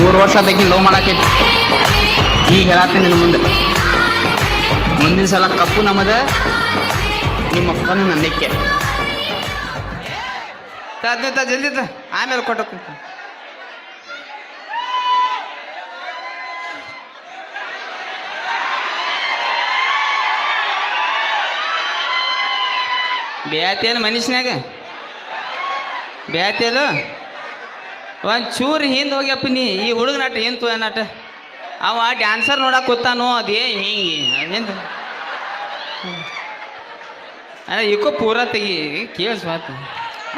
ಮೂರು ವರ್ಷ ತೆಗಿ ಲೋ ಮಾಡಾಕೈತಿ ಈಗ ಹೇಳತ್ತೀನಿ ನಿನ್ನ ಮುಂದೆ. ಮುಂದಿನ ಸಲ ಕಪ್ಪು ನಮ್ಮದ, ನಿಮ್ಮ ಅಪ್ಪನ ನಂಬಿಕೆ ತ ಜಲ್ದಿ ತ, ಆಮೇಲೆ ಕೊಟ್ಟು ಬೇತೇನು ಮನುಷ್ಯನಾಗ ಬೇತೇಲು ಒಂದು ಚೂರು ಹಿಂದೆ ಹೋಗ್ಯಪ್ಪ ನೀ, ಈ ಹುಡುಗ ನಾಟ ಏನು ತೋ ಅವ ಡ್ಯಾನ್ಸರ್ ನೋಡಕ್ಕೆ ಕೂತಾನೋ, ಅದೇ ಹಿಂಗೆ, ಅದೇನು ಅದೇ ಇಕ್ಕೋ ಪೂರ ತೆಗಿ ಕೇಳಿಸ್ ಆತು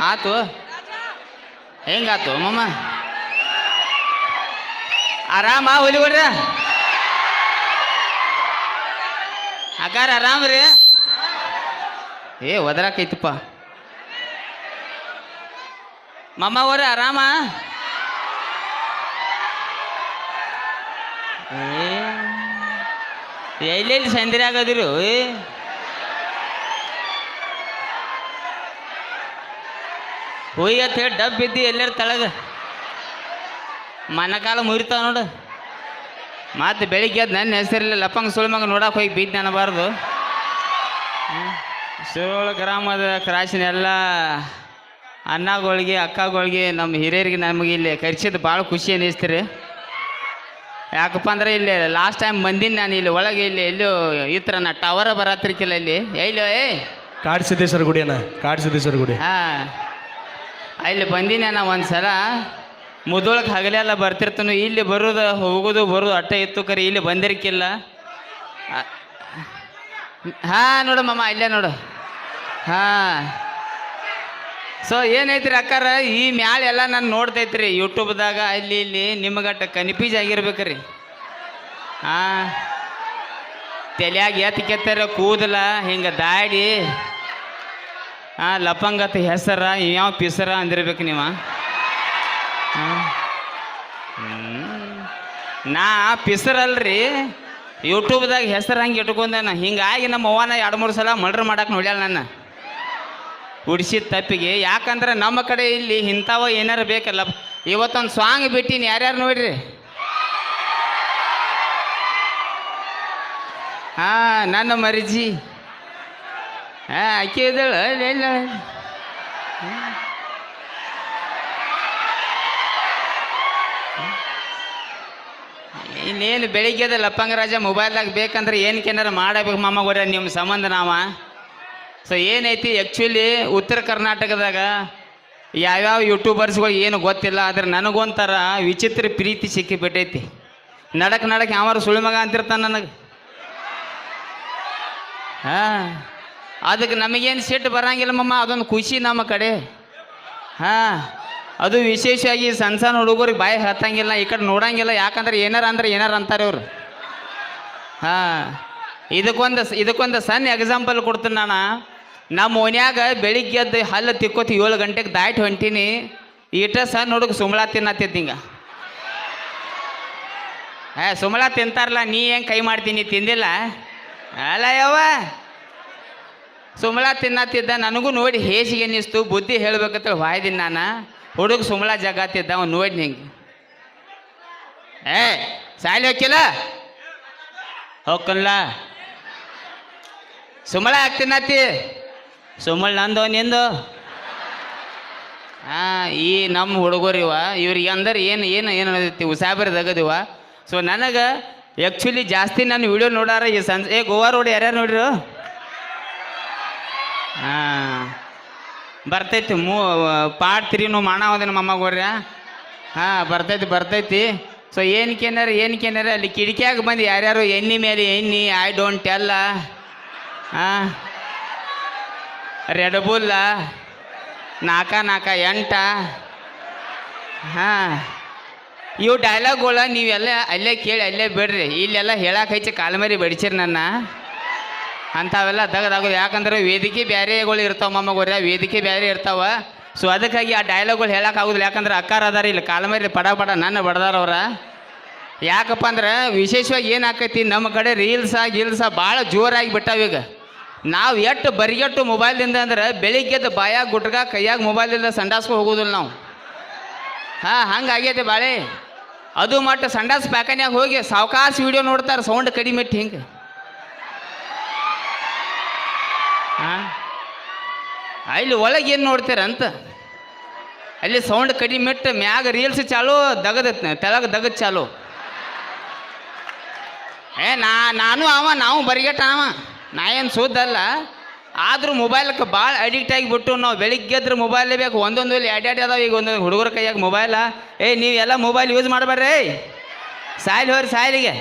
ಆತು. ಹೆಂಗಾತು ಮಮ್ಮ ಆರಾಮ ಹುಲಿಗೊಡ್ರ ಅಗಾರ ಆರಾಮ ರೀ? ಏ ಒದರಾಕೈತಪ್ಪ ಮಮ್ಮ ಅವ್ರೆ, ಆರಾಮ? ಎಲ್ಲೆಲ್ಲಿ ಸಂದ್ರೆ ಆಗೋದಿರು? ಹೋಯ್ ಅಂತ ಹೇಳಿ ಡಬ್ ಬಿದ್ದು ಎಲ್ಲರ ತಳಗ. ಮನಕಾಲ ಮುರಿತಾವ ನೋಡು. ಮತ್ತೆ ಬೆಳಿಗ್ಗೆ ಎದ್ದು ನನ್ನ ಹೆಸರಿಲ್ಲ, ಲಪ್ಪಂಗ ಸುಳ್ಮಂಗ ನೋಡಕ್ಕೆ ಹೋಗಿ ಬಿದ್ದು ನನಬಾರ್ದು ಸುರೋಳ ಗ್ರಾಮದ ಕ್ರಾಸಿನ ಎಲ್ಲ ಅಣ್ಣಗಳಿಗೆ, ಅಕ್ಕಗಳಿಗೆ, ನಮ್ಮ ಹಿರಿಯರಿಗೆ ನಮಗೆ ಇಲ್ಲಿ ಕರ್ಸಿದ್ದು ಭಾಳ ಖುಷಿ ಅನ್ನಿಸ್ತೀರಿ ಯಾಕಪ್ಪ ಅಂದ್ರೆ ಇಲ್ಲಿ ಲಾಸ್ಟ್ ಟೈಮ್ ಬಂದೀನಿ ನಾನು ಇಲ್ಲಿ ಒಳಗೆ ಇಲ್ಲಿ ಎಲ್ಲೋ ಈ ಥರ ನಾ ಟವರ್ ಬರತ್ತಿರ್ಕಿಲ್ಲ ಇಲ್ಲಿ ಎಲ್ಲೋ ಏ ಕಾಡ್ ಸಿದ್ದೇಶ್ವರ ಗುಡಿ ಅಣ್ಣ ಕಾಡ್ ಸಿದ್ದೇಶ್ವರ ಗುಡಿ. ಹಾಂ. ಇಲ್ಲಿ ಬಂದೀನಿ ನಾ ಒಂದು ಸಲ ಮುದೊಳಗೆ ಹಗಲೆಲ್ಲ ಬರ್ತಿರ್ತಾನು ಇಲ್ಲಿ ಬರೋದು ಹೋಗೋದು ಬರೋದು ಅಟ್ಟ ಇತ್ತು ಕರಿ ಇಲ್ಲಿ ಬಂದಿರ್ಕಿಲ್ಲ. ಹಾಂ ನೋಡು ಮಮ್ಮ ಇಲ್ಲೇ ನೋಡು. ಹಾಂ. ಸೊ ಏನೈತ್ರಿ ಅಕ್ಕಾರ? ಈ ಮ್ಯಾಲ ಎಲ್ಲ ನಾನು ನೋಡ್ತೈತ್ರಿ ಯೂಟ್ಯೂಬ್ದಾಗ ಅಲ್ಲಿ ಇಲ್ಲಿ ನಿಮ್ಗಟ್ಟ ಕನ್ಫ್ಯೂಸ್ ಆಗಿರ್ಬೇಕ್ರಿ. ಹಾಂ. ತಲೆಯಾಗ ಎತ್ತು ಕೆತ್ತಾರ, ಕೂದಲ, ಹಿಂಗೆ ದಾಡಿ, ಹಾಂ, ಲಪಂಗತ್ ಹೆಸರ ಯಾವ ಪಿಸರ ಅಂದಿರ್ಬೇಕು ನೀವು? ನಾ ಪಿಸರಲ್ರಿ ಯೂಟ್ಯೂಬ್ದಾಗ ಹೆಸರು ಹಂಗೆ ಇಟ್ಕೊಂಡೇನ ಹಿಂಗಾಗಿ ನಮ್ಮ ಅವ್ವನ ಎರಡು ಮೂರು ಸಲ ಮರ್ಡ್ರ್ ಮಾಡಕ್ಕೆ ನೋಡ್ಯಾಳ ನನ್ನ. ಉಡ್ಸಿದ ತಪ್ಪಿಗೆ. ಯಾಕಂದ್ರೆ ನಮ್ಮ ಕಡೆ ಇಲ್ಲಿ ಇಂಥವ ಏನಾರು ಬೇಕಲ್ಲ. ಇವತ್ತೊಂದು ಸಾಂಗ್ ಬಿಟ್ಟಿನಿ. ಯಾರ್ಯಾರು ನೋಡ್ರಿ? ಹಾಂ, ನನ್ನ ಮರಿಜಿ. ಹಾಂ ಆಕೆ ಇದ್ದಳು. ಇನ್ನೇನು ಬೆಳಿಗ್ಗೆದ ಲಪ್ಪಂಗರಾಜ ಮೊಬೈಲ್ದಾಗ ಬೇಕಂದ್ರೆ ಏನಕ್ಕೇನಾರ ಮಾಡಬೇಕು ಮಾಮಗೋರ ನಿಮ್ಮ ಸಂಬಂಧ ನಾವ? ಸೊ ಏನೈತಿ? ಆ್ಯಕ್ಚುಲಿ ಉತ್ತರ ಕರ್ನಾಟಕದಾಗ ಯಾವ್ಯಾವ ಯೂಟ್ಯೂಬರ್ಸ್ಗಳು ಏನು ಗೊತ್ತಿಲ್ಲ, ಆದ್ರೆ ನನಗೊಂಥರ ವಿಚಿತ್ರ ಪ್ರೀತಿ ಸಿಕ್ಕಿಬಿಟ್ಟೈತಿ. ನಡಕ್ ನಡಕ್ ಯಾವಾರು ಸುಳ್ಳು ಮಗ ಅಂತಿರ್ತಾನೆ ನನಗೆ. ಹಾಂ, ಅದಕ್ಕೆ ನಮಗೇನು ಸಿಟ್ಟು ಬರಂಗಿಲ್ಲ ಮಮ್ಮ, ಅದೊಂದು ಖುಷಿ ನಮ್ಮ ಕಡೆ. ಹಾಂ, ಅದು ವಿಶೇಷವಾಗಿ ಸಣ್ಣ ಸಣ್ಣ ಹುಡುಗರಿಗೆ ಬಾಯಿ ಹತ್ತಂಗಿಲ್ಲ, ಈ ಕಡೆ ನೋಡಂಗಿಲ್ಲ, ಯಾಕಂದ್ರೆ ಏನಾರ ಅಂದ್ರೆ ಏನಾರ ಅಂತಾರೆ ಇವ್ರು ಹಾಂ, ಇದಕ್ಕೊಂದು ಇದಕ್ಕೊಂದು ಸಣ್ಣ ಎಕ್ಸಾಂಪಲ್ ಕೊಡ್ತೀನಿ ನಾನು. ನಮ್ಮ ಓನ್ಯಾಗ ಬೆಳಿಗ್ಗೆ ಎದ್ದು ಹಲ್ಲು ತಿಕ್ಕೋತಿ ಏಳು ಗಂಟೆಗೆ ದಾಟ್ ಹೊಂಟೀನಿ, ಈಟ ಸಣ್ಣ ಹುಡುಗ ಸುಮಳ ತಿನ್ನತ್ತಿದ್ದ ಹಿಂಗೆ. ಏ, ಸುಮಳ ತಿಂತಾರಲ್ಲ, ನೀ ಏನು ಕೈ ಮಾಡ್ತೀನಿ ತಿಂದಿಲ್ಲ? ಅಲ್ಲ ಯವ್ವ. ಸುಮಳ ತಿನ್ನತ್ತಿದ್ದ, ನನಗೂ ನೋಡಿ ಹೇಸಿಗೆ ಅನ್ನಿಸ್ತು, ಬುದ್ಧಿ ಹೇಳ್ಬೇಕಂತ ವಾಯ್ದಿನಿ ನಾನು. ಹುಡುಗ ಸುಮಳ ಜಗತ್ತಿದ್ದ ಅವ್ನು ನೋಡಿ ಹಿಂಗೆ. ಏ, ಸಾಲಿ ಹೋಗಿಲ್ಲ ಹೋಗಲ್ಲ ಸುಮಳ ಯಾಕೆ ಸುಮಳ ನಂದು ನಿಂದು? ಹಾಂ ಈ ನಮ್ಮ ಹುಡುಗರು ಇವ, ಇವ್ರಿಗೆ ಅಂದ್ರೆ ಏನು ಏನು ಏನು ಅನ್ನೋದೈತಿ ಉಸಾಬರಿ ತಗದಿವ ಸೊ ನನಗೆ ಆ್ಯಕ್ಚುಲಿ ಜಾಸ್ತಿ ನಾನು ವಿಡಿಯೋ ನೋಡಾರ ಈ ಸಂಜೆ ಏ, ಗೋವಾ ರೋಡ್ ಯಾರ್ಯಾರು ನೋಡಿರು? ಹಾಂ ಬರ್ತೈತಿ ಮೂ ಪಾಟ್ ತಿರಿನು ನಮ್ಮ ಮಮ್ಮಗೋರ್ಯ ಹಾಂ, ಬರ್ತೈತಿ ಬರ್ತೈತಿ. ಸೊ ಏನಕ್ಕೇನಾರ ಏನಕ್ಕೇನಾರ ಅಲ್ಲಿ ಕಿಟಕಿಯಾಗ ಬಂದು ಯಾರ್ಯಾರು ಎಣ್ಣೆ ಮೇಲೆ ಎಣ್ಣೆ ಐ ಡೋಂಟ್ ಟೆಲ್ಲ ಹಾಂ ರೆಡ್ ಬುಲ್ಲ ನಾಕ ನಾಲ್ಕ ಎಂಟ. ಹಾಂ. ಇವು ಡೈಲಾಗ್ಗಳ ನೀವೆಲ್ಲ ಅಲ್ಲೇ ಕೇಳಿ ಅಲ್ಲೇ ಬಿಡ್ರಿ. ಇಲ್ಲೆಲ್ಲ ಹೇಳಕ್ಕೆ ಹಚ್ಚಿ ಕಾಲ್ಮರಿ ಬಡಿಸಿರಿ ನನ್ನ. ಅಂಥವೆಲ್ಲ ತೆಗೆದಾಗೋದು ಯಾಕಂದ್ರೆ ವೇದಿಕೆ ಬೇರೆಗಳು ಇರ್ತಾವ ಮಮ್ಮಗೋರ್ಯ ವೇದಿಕೆ ಬೇರೆ ಇರ್ತಾವ. ಸೊ ಅದಕ್ಕಾಗಿ ಆ ಡೈಲಾಗ್ಗಳು ಹೇಳಕ್ಕೆ ಆಗೋದಿಲ್ಲ. ಯಾಕಂದ್ರೆ ಅಕ್ಕಾರ ಅದಾರ ಇಲ್ಲಿ ಕಾಲ್ಮರಿ ಪಡ ಪಡ ನನ್ನ ಬಡದಾರವ್ರ ಯಾಕಪ್ಪ ಅಂದ್ರೆ ವಿಶೇಷವಾಗಿ ಏನಾಕೈತಿ ನಮ್ಮ ಕಡೆ ರೀಲ್ಸ ಗೀಲ್ಸ ಭಾಳ ಜೋರಾಗಿ ಬಿಟ್ಟಾವ ಈಗ. ನಾವು ಎಷ್ಟು ಬರಿಗೆಟ್ಟು ಮೊಬೈಲ್ದಿಂದ ಅಂದ್ರೆ ಬೆಳಿಗ್ಗೆದ್ದು ಬಾಯಾಗ ಗುಟ್ಗ ಕೈಯಾಗ ಮೊಬೈಲ್ದಿಂದ ಸಂಡಾಸ್ಕೊ ಹೋಗೋದಿಲ್ಲ ನಾವು. ಹಾಂ, ಹಂಗೆ ಆಗೈತೆ ಬಾಳೆ. ಅದು ಮಟ್ಟ ಸಂಡಾಸ್ ಪ್ಯಾಕನ್ಯಾಗ ಹೋಗಿ ಸಾವಕಾಶ ವಿಡಿಯೋ ನೋಡ್ತಾರೆ ಸೌಂಡ್ ಕಡಿಮೆ ಇಟ್ಟು ಹಿಂಗೆ. ಹಾಂ? ಅಲ್ಲಿ ಒಳಗೆ ಏನು ನೋಡ್ತೀರಂತ? ಅಲ್ಲಿ ಸೌಂಡ್ ಕಡಿಮೆ ಇಟ್ಟು ಮ್ಯಾಗ ರೀಲ್ಸ್ ಚಾಲು ದಗದ ತೆಳಗ ದಗದ್ ಚಾಲು. ಏ, ನಾ, ನಾನು ಅವ, ನಾವು ಬರಿಗೆಟ್ಟ ಅವ. ನಾ ಏನು ಸುದ್ದಲ್ಲ? ಆದರೂ ಮೊಬೈಲ್ಗೆ ಭಾಳ ಅಡಿಕ್ಟ್ ಆಗಿಬಿಟ್ಟು ನಾವು ಬೆಳಿಗ್ಗೆ ಎದ್ರೆ ಮೊಬೈಲೇ ಬೇಕು. ಒಂದೊಂದು ಎರಡು ಅದಾವ. ಈಗ ಒಂದೊಂದು ಹುಡುಗರ ಕೈಯಾಗ ಮೊಬೈಲ ಏ ನೀವೆಲ್ಲ ಮೊಬೈಲ್ ಯೂಸ್ ಮಾಡಬೇಡ್ರಿ ಸಾಯಿಲ್ ಹೋರಿ ಸಾಯಿಲಿಗೆ.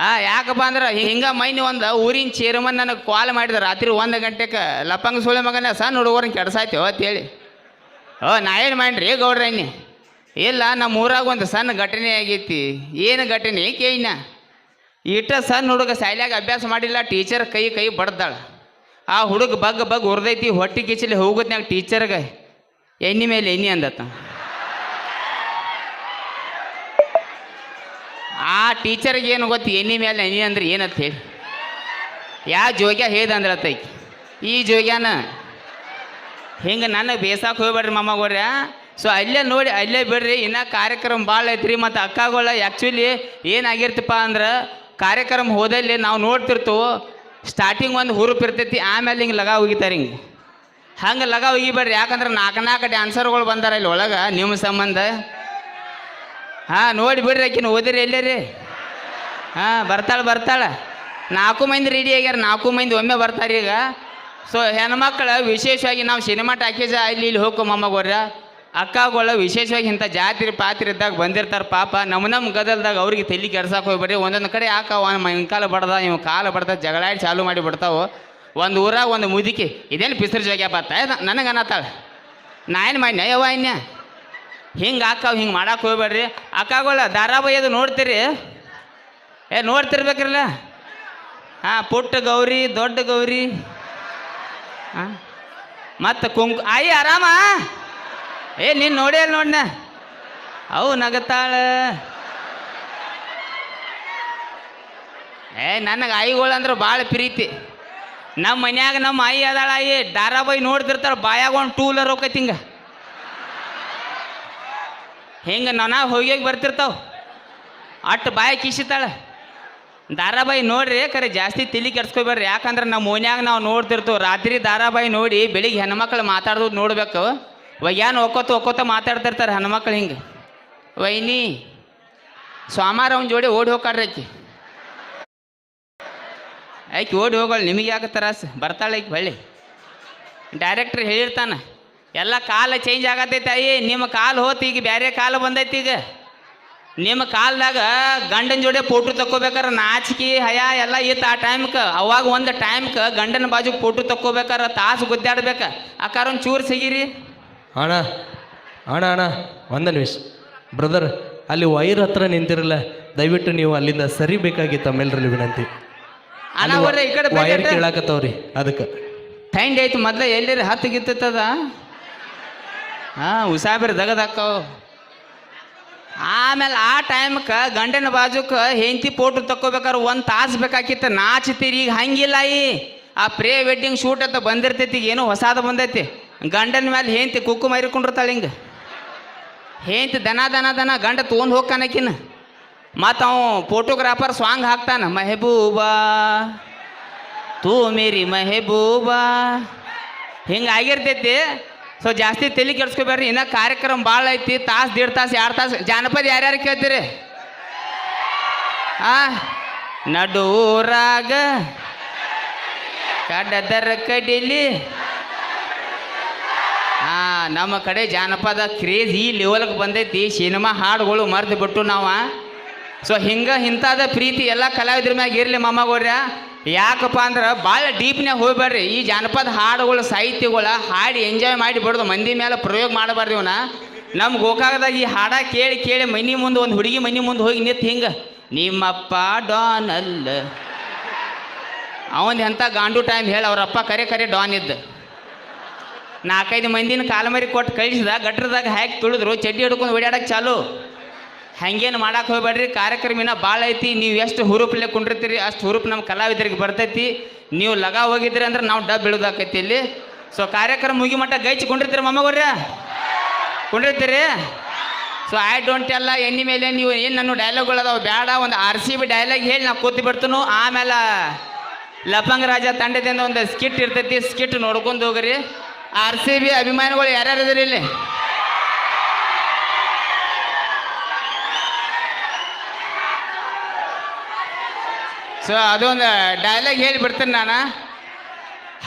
ಹಾಂ ಯಾಕಪ್ಪ ಅಂದ್ರೆ ಹಿಂಗೆ ಮೈನಿ ಒಂದು ಊರಿನ ಚೇರ್ಮನ್ ನನಗೆ ಕಾಲ್ ಮಾಡಿದ ರಾತ್ರಿ ಒಂದು ಗಂಟೆಗೆ ಲಪ್ಪಂಗ ಸುಳಿ ಮಗನ ಸಣ್ಣ ಹುಡುಗರನ್ನ ಕೆಡ್ಸಾಯ್ತು ಅಂತೇಳಿ ಓ, ನಾ ಏನು ಮಾಡ್ರಿ? ಗೌಡ್ರ ಇಲ್ಲ ನಮ್ಮ ಊರಾಗ ಒಂದು ಸಣ್ಣ ಘಟನೆ ಆಗೈತಿ. ಏನು ಘಟನೆ? ಕೇಯ್ನ ಇಟ್ಟ ಸಣ್ಣ ಹುಡುಗ ಶಾಲ್ಯಾಗ ಅಭ್ಯಾಸ ಮಾಡಿಲ್ಲ ಟೀಚರ್ ಕೈ ಕೈ ಬಡ್ದಾಳ ಆ ಹುಡುಗ ಬಗ್ ಬಗ್ ಉರ್ದೈತಿ, ಹೊಟ್ಟೆ ಕಿಚ್ಚಲಿ ಹೋಗೋದ್ನಾಗ ಟೀಚರ್ಗೆ ಎಣ್ಣೆ ಮೇಲೆ ಎಣ್ಣೆ ಅಂದತ್ತ. ಆ ಟೀಚರ್ಗೆ ಏನು ಗೊತ್ತು, ಎಣ್ಣೆ ಮೇಲೆ ಎಣ್ಣೆ ಅಂದ್ರೆ ಏನಂತ ಹೇಳಿ. ಯಾ ಜೋಗ್ಯ ಹೇದ ಅಂದ್ರೆ ಅತ್ತೈತಿ ಈ ಜೋಗ್ಯಾನ, ಹಿಂಗೆ ನನಗೆ ಬೇಸಾಕ್ ಹೋಗ್ಬೇಡ್ರಿ ಮಮ್ಮಗೋರ್ಯ ಸೊ ಅಲ್ಲೇ ನೋಡಿ, ಅಲ್ಲೇ ಬಿಡ್ರಿ, ಇನ್ನೂ ಕಾರ್ಯಕ್ರಮ ಭಾಳ ಐತ್ರಿ, ಮತ್ತು ಅಕ್ಕಗಳ ಆ್ಯಕ್ಚುಲಿ ಏನಾಗಿರ್ತಪ್ಪ ಅಂದ್ರೆ ಕಾರ್ಯಕ್ರಮ ಹೋದಲ್ಲಿ ನಾವು ನೋಡ್ತಿರ್ತೇವೆ ಸ್ಟಾರ್ಟಿಂಗ್ ಒಂದು ಹುರುಪು ಇರ್ತೈತಿ, ಆಮೇಲೆ ಹಿಂಗೆ ಲಗಾ ಹೋಗಿತಾರೆ ಹಿಂಗೆ. ಹಂಗೆ ಲಗ ಹೋಗಿಬೇಡ್ರಿ ಯಾಕಂದ್ರೆ ನಾಲ್ಕು ನಾಲ್ಕು ಡ್ಯಾನ್ಸರ್ಗಳು ಬಂದಾರ ಇಲ್ಲಿ ಒಳಗೆ ನಿಮ್ಮ ಸಂಬಂಧ. ಹಾಂ, ನೋಡಿ ಬಿಡ್ರಿ ಆಕಿನ, ಓದಿರಿ ಎಲ್ಲೇ ರೀ ಹಾಂ, ಬರ್ತಾಳೆ ಬರ್ತಾಳೆ. ನಾಲ್ಕು ಮಂದಿ ರೆಡಿ ಆಗ್ಯಾರ, ನಾಲ್ಕು ಮಂದಿ ಒಮ್ಮೆ ಬರ್ತಾರೆ ಈಗ. ಸೊ ಹೆಣ್ಮಕ್ಳು, ವಿಶೇಷವಾಗಿ ನಾವು ಸಿನಿಮಾ ಟಾಕೀಸ್ ಅಲ್ಲಿ ಇಲ್ಲಿ ಹೋಗೋ ಮೊಮ್ಮಗೋರ್ಯ ಅಕ್ಕಗಳು ವಿಶೇಷವಾಗಿ ಇಂಥ ಜಾತ್ರೆ ಪಾತ್ರೆ ಇದ್ದಾಗ ಬಂದಿರ್ತಾರೆ ಪಾಪ. ನಮ್ಮ ನಮ್ಮ ಗದಲ್ದಾಗ ಅವ್ರಿಗೆ ತಲೆ ಕೆಡ್ಸಕ್ಕೆ ಹೋಗ್ಬೇಡ್ರಿ. ಒಂದೊಂದು ಕಡೆ ಹಾಕವ ಅವನ ಕಾಲು ಬಡ್ದ, ಇವ್ ಕಾಲು ಬಡ್ದ ಜಗಳಾಡಿ ಚಾಲು ಮಾಡಿ ಬಿಡ್ತಾವೆ ಒಂದು ಊರಾಗ ಒಂದು ಮುದುಕಿ. ಇದೇನು ಪಿಸ್ರ ಜೋಗ್ಯಾಪ ನನಗೆ ಅನ್ನತ್ತಾಳೆ ನಾ ಏನು ಮಾಡಿ ಯವ್ವ ಇನ್ಯ ಹಿಂಗೆ ಅಕ್ಕಾವ್ ಹಿಂಗೆ ಮಾಡಕ್ಕೆ ಹೋಗ್ಬೇಡ್ರಿ. ಅಕ್ಕಗಳ ಧಾರಾವಾಹಿ ಅದು ನೋಡ್ತೀರಿ? ಏ, ನೋಡ್ತಿರ್ಬೇಕ್ರಲ್ಲ? ಹಾಂ, ಪುಟ್ಟ ಗೌರಿ, ದೊಡ್ಡ ಗೌರಿ. ಹಾಂ, ಮತ್ತು ಕುಂಕು ಆಯಿ, ಆರಾಮ? ಏ, ನೀನು ನೋಡೇ ನೋಡ್ನ? ಅವು ನಗತಾಳ. ಏ, ನನಗೆ ಅಂದ್ರೆ ಭಾಳ ಪ್ರೀತಿ. ನಮ್ಮ ಮನ್ಯಾಗ ನಮ್ಮ ಆಯಿ ಅದಾಳ, ಆಯಿ ಧಾರಾಬಾಯಿ ನೋಡ್ತಿರ್ತಾಳೆ, ಬಾಯಾಗ ಒಂದು ಟೂ ವೀಲರ್ ಹೋಗೈತಿ ಹಿಂಗೆ. ಹಿಂಗೆ ನಾನಾ ಹೋಗಿ ಬರ್ತಿರ್ತಾವ. ಅಟ್ಟು ಬಾಯಿ ಕಿಸಿತಾಳೆ. ದಾರಾಬಾಯಿ ನೋಡ್ರಿ ಕರೆ ಜಾಸ್ತಿ ತಿಳಿ ಕೆಡ್ಸ್ಕೊಬೇಡ್ರಿ ಯಾಕಂದ್ರೆ ನಮ್ಮ ಓನ್ಯಾಗ ನಾವು ನೋಡ್ತಿರ್ತೀವಿ, ರಾತ್ರಿ ದಾರಾಬಾಯಿ ನೋಡಿ ಬೆಳಿಗ್ಗೆ ಹೆಣ್ಮಕ್ಳು ಮಾತಾಡೋದು ನೋಡ್ಬೇಕು. ಏನು ಒಕ್ಕೋತ ಒಕ್ಕೋತ ಮಾತಾಡ್ತಿರ್ತಾರೆ ಹೆಣ್ಮಕ್ಳು ಹಿಂಗೆ. ವೈನಿ ಸ್ವಾಮಾರ ಜೋಡಿ ಓಡಿ ಹೋಗ್ಕಾಡ್ರಿ ಆಕಿ. ಆಕಿ ಓಡಿ ಹೋಗೋಳು, ನಿಮಗೆ ಯಾಕೆ ತರಾಸ? ಬರ್ತಾಳೆ ಆಕಿ ಹೊಳ್ಳಿ. ಡೈರೆಕ್ಟ್ರ್ ಹೇಳಿರ್ತಾನೆ, ಎಲ್ಲ ಕಾಲ ಚೇಂಜ್ ಆಗತೈತೆ ಅಯ್ಯ ನಿಮ್ಮ ಕಾಲು ಹೋತು ಈಗ ಬೇರೆ ಕಾಲ ಬಂದೈತಿ ಈಗ. ನಿಮ್ಮ ಕಾಲ್ದಾಗ ಗಂಡನ ಜೋಡಿ ಫೋಟೋ ತಕ್ಕೋಬೇಕಾರೆ ನಾಚಿಕೆ, ಹಯ ಎಲ್ಲ ಇತ್ತು ಆ ಟೈಮ್ಗೆ ಅವಾಗ ಒಂದು ಟೈಮ್ಗೆ ಗಂಡನ ಬಾಜು ಫೋಟೋ ತಕ್ಕೋಬೇಕಾರೆ ತಾಸು ಗುದ್ದಾಡ್ಬೇಕು. ಅಕ್ಕಾರ ಒಂದು ಚೂರು ಸಿಗಿರಿ. ಅಣ್ಣ ಅಣ್ಣ ಅಣ್ಣ ಒಂದು ನಿಮಿಷ ಬ್ರದರ್ ಅಲ್ಲಿ ವೈರ್ ಹತ್ರ ನಿಂತಿರಲ್ಲ ದಯವಿಟ್ಟು ನೀವು ಅಲ್ಲಿಂದ ಸರಿಬೇಕಾಗಿತ್ತು ತಮ್ಮೆಲ್ಲರಲ್ಲಿ ವಿನಂತಿ. ವೈರ್. ಕೇಳಾಕತ್ತವ್ರಿ ಅದಕ್ಕೆ. ಟೈಂಡ್ ಆಯ್ತು ಮೊದ್ಲ ಎಲ್ಲಿ ಹತ್ತು ಗಿತ್ತದ ಹಾಂ ಉಸಾಬಿರಿ ದಗದಾಕವು ಆಮೇಲೆ ಆ ಟೈಮ್ಗೆ ಗಂಡನ ಬಾಜುಕ್ಕೆ ಹೆಂಡತಿ ಫೋಟೋ ತಕ್ಕೋಬೇಕಾದ್ರೆ ಒಂದು ತಾಸು ಬೇಕಾಕಿತ್ತು ನಾಚ್ತೀರಿ ಈಗ ಹಂಗಿಲ್ಲ ಈ. ಆ ಪ್ರೇ ವೆಡ್ಡಿಂಗ್ ಶೂಟ್ ಅಂತ ಬಂದಿರ್ತೈತಿ ಈಗ ಏನೋ ಹೊಸಾದ ಬಂದೈತಿ. ಗಂಡನ ಮೇಲೆ ಹೆಂತಿ ಕುಕ್ಕು ಮೈರಿಕೊಂಡಿರ್ತಾಳೆ ಹಿಂಗೆ. ಹೆಂತಿ ದನ ದನ ದನ ಗಂಡ ತೊಗೊಂಡು ಹೋಗ್ಕಾನಕಿನ ಮತ್ತು ಅವ ಫೋಟೋಗ್ರಾಫರ್ ಸಾಂಗ್ ಹಾಕ್ತಾನೆ, ಮೆಹಬೂಬಾ, ತೂ ಮೇರಿ ಮೆಹಬೂಬಾ. ಹಿಂಗೆ ಆಗಿರ್ತೈತಿ. ಸೊ ಜಾಸ್ತಿ ತಲೆ ಕೆಡ್ಸ್ಕೊಬೇಡ್ರಿ, ಇನ್ನ ಕಾರ್ಯಕ್ರಮ ಭಾಳ ಐತಿ, ತಾಸು, ದೇಡ್ ತಾಸು ಎರಡು ತಾಸು, ಜಾನಪದ ಯಾರ್ಯಾರು ಕೇಳ್ತೀರಿ? ಆ ನಡೂರಾಗ ಕಡದರ ಕಡಿಲಿ. ಆ, ನಮ್ಮ ಕಡೆ ಜಾನಪದ ಕ್ರೇಜ್ ಈ ಲೆವೆಲ್ಗೆ ಬಂದೈತಿ ಸಿನಿಮಾ ಹಾಡುಗಳು ಮರ್ದು ಬಿಟ್ಟು ನಾವು. ಸೊ ಹಿಂಗೆ ಇಂಥದ ಪ್ರೀತಿ ಎಲ್ಲ ಕಲಾವಿದ್ರ ಮ್ಯಾಗ ಇರಲಿ ಮಮ್ಮಗೋರ್ಯ ಯಾಕಪ್ಪ ಅಂದ್ರೆ ಭಾಳ ಡೀಪ್ನ್ಯಾಗ ಹೋಗ್ಬಾರ್ರಿ ಈ ಜಾನಪದ ಹಾಡುಗಳು, ಸಾಹಿತ್ಯಗಳ ಹಾಡಿ ಎಂಜಾಯ್ ಮಾಡಿ ಬಿಡೋದು, ಮಂದಿ ಮೇಲೆ ಪ್ರಯೋಗ ಮಾಡಬಾರ್ದು ಇವನ. ನಮ್ಮ ಗೋಕಾಕದಾಗ ಈ ಹಾಡ ಕೇಳಿ ಕೇಳಿ ಮನಿ ಮುಂದೆ, ಒಂದು ಹುಡುಗಿ ಮನಿ ಮುಂದೆ ಹೋಗಿ ನಿಂತು ಹಿಂಗೆ, ನಿಮ್ಮಪ್ಪ ಡಾನ್ ಅಲ್ಲ. ಅವನ್ ಎಂಥ ಗಾಂಡು ಟೈಮ್ ಹೇಳಿ, ಅವರಪ್ಪ ಕರೆ ಕರೆ ಡಾನ್ ಇದ್ದ. ನಾಲ್ಕೈದು ಮಂದಿನ ಕಾಲಮರಿ ಕೊಟ್ಟು ಕಳಿಸಿದ, ಗಟ್ರದಾಗ ಹಾಕಿ ತುಳಿದ್ರು, ಚಡ್ಡಿ ಹಿಡ್ಕೊಂಡು ಓಡಾಡಕ್ಕೆ ಚಾಲು. ಹಂಗೇನು ಮಾಡಕ್ಕೆ ಹೋಗ್ಬೇಡ್ರಿ, ಕಾರ್ಯಕ್ರಮಿನ ಭಾಳ ಐತಿ, ನೀವು ಎಷ್ಟು ಹುರುಪ್ಲೆ ಕುಂಡಿರ್ತೀರಿ, ಅಷ್ಟು ಹುರುಪ್ ನಮ್ಮ ಕಲಾವಿದರಿಗೆ ಬರ್ತೈತಿ. ನೀವು ಲಗ ಹೋಗಿದ್ರಿ ಅಂದ್ರೆ ನಾವು ಡಬ್ ಬೀಳೋದಾಕೈತಿ ಇಲ್ಲಿ. ಸೊ ಕಾರ್ಯಕ್ರಮ ಮುಗಿ ಮಟ್ಟ ಗೈಚಿ ಕುಂಡಿರ್ತೀರಿ ಮೊಮ್ಮಗೋರ್ಯ ಕುಂಡಿರ್ತೀರಿ? ಸೊ ಐ ಡೋಂಟ್ ಎಲ್ಲ ಎಣ್ಣೆ ಮೇಲೆ ನೀವು ಏನು ನನ್ನ ಡೈಲಾಗ್ಗಳು ಅದಾವೆ? ಬೇಡ ಒಂದು ಆರ್ ಸಿ ಬಿ ಡೈಲಾಗ್ ಹೇಳಿ ನಾವು ಕೂತಿ ಬಿಡ್ತನು. ಆಮೇಲೆ ಲಪಂಗ ರಾಜ ತಂಡದಿಂದ ಒಂದು ಸ್ಕಿಟ್ ಇರ್ತೈತಿ ಸ್ಕಿಟ್ ನೋಡ್ಕೊಂಡು ಹೋಗ್ರಿ. ಆರ್ ಸಿ ಬಿ ಅಭಿಮಾನಿಗಳು ಯಾರ್ಯಾರು ಇದ್ರಿ ಇಲ್ಲಿ? ಸೊ ಅದೊಂದು ಡೈಲಾಗ್ ಹೇಳಿ ಬಿಡ್ತೀನಿ ನಾನು.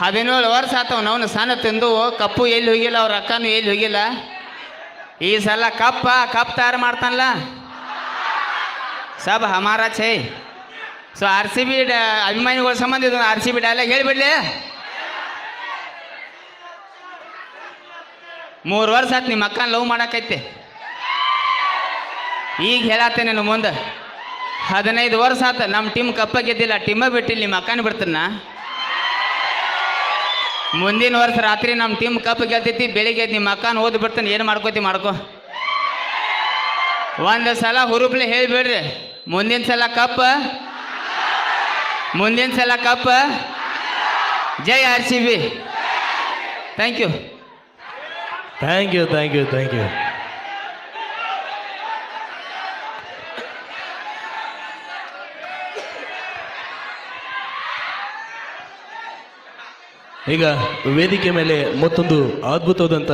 ಹದಿನೇಳು ವರ್ಷ ಆತವ ನಾವು ಸಣ್ಣ ತಿಂದು ಕಪ್ಪು ಎಲ್ಲಿ ಹೋಗಿಲ್ಲ, ಅವ್ರ ಅಕ್ಕನೂ ಎಲ್ಲಿ ಹೋಗಿಲ್ಲ. ಈ ಸಲ ಕಪ್ಪ, ಕಪ್ ತಯಾರು ಮಾಡ್ತಾನಲ್ಲ. ಸಬ್ ಹಮಾರ ಛೈ. ಸೊ ಆರ್ ಸಿ ಬಿ ಅಭಿಮಾನಿಗಳ ಸಂಬಂಧ ಇದೊಂದು ಆರ್ ಸಿ ಬಿ ಡೈಲಾಗ್ ಹೇಳಿಬಿಡ್ಲಿ ಮೂರು ವರ್ಷ ಆಯ್ತು ನಿಮ್ಮ ಅಕ್ಕನ ಲವ್ ಮಾಡಕೈತೆ. ಈಗ ಹೇಳತ್ತೇನೆ ನಾನು ಮುಂದೆ. ಹದಿನೈದು ವರ್ಷ ಆತ ನಮ್ಮ ಟೀಮ್ ಕಪ್ಪ ಗೆದ್ದಿಲ್ಲ ಟೀಮ ಬಿಟ್ಟಿಲ್ಲ ನಿಮ್ಮ ಅಕ್ಕನ ಬಿಡ್ತಾನ? ಮುಂದಿನ ವರ್ಷ ರಾತ್ರಿ ನಮ್ಮ ಟೀಮ್ ಕಪ್ ಗೆಲ್ತೈತಿ ಬೆಳಿಗ್ಗೆ ನಿಮ್ಮ ಅಕ್ಕನ ಓದಿ ಬಿಡ್ತಾನೆ, ಏನು ಮಾಡ್ಕೋತಿ ಮಾಡ್ಕೋ. ಒಂದು ಸಲ ಹುರುಪ್ಲೆ ಹೇಳಿಬಿಡ್ರಿ, ಮುಂದಿನ ಸಲ ಕಪ್ಪ ಮುಂದಿನ ಸಲ ಕಪ್ಪ ಜೈ R C B. Thank you thank you thank you thank you ಈಗ ವೇದಿಕೆ ಮೇಲೆ ಮತ್ತೊಂದು ಅದ್ಭುತವಾದಂಥ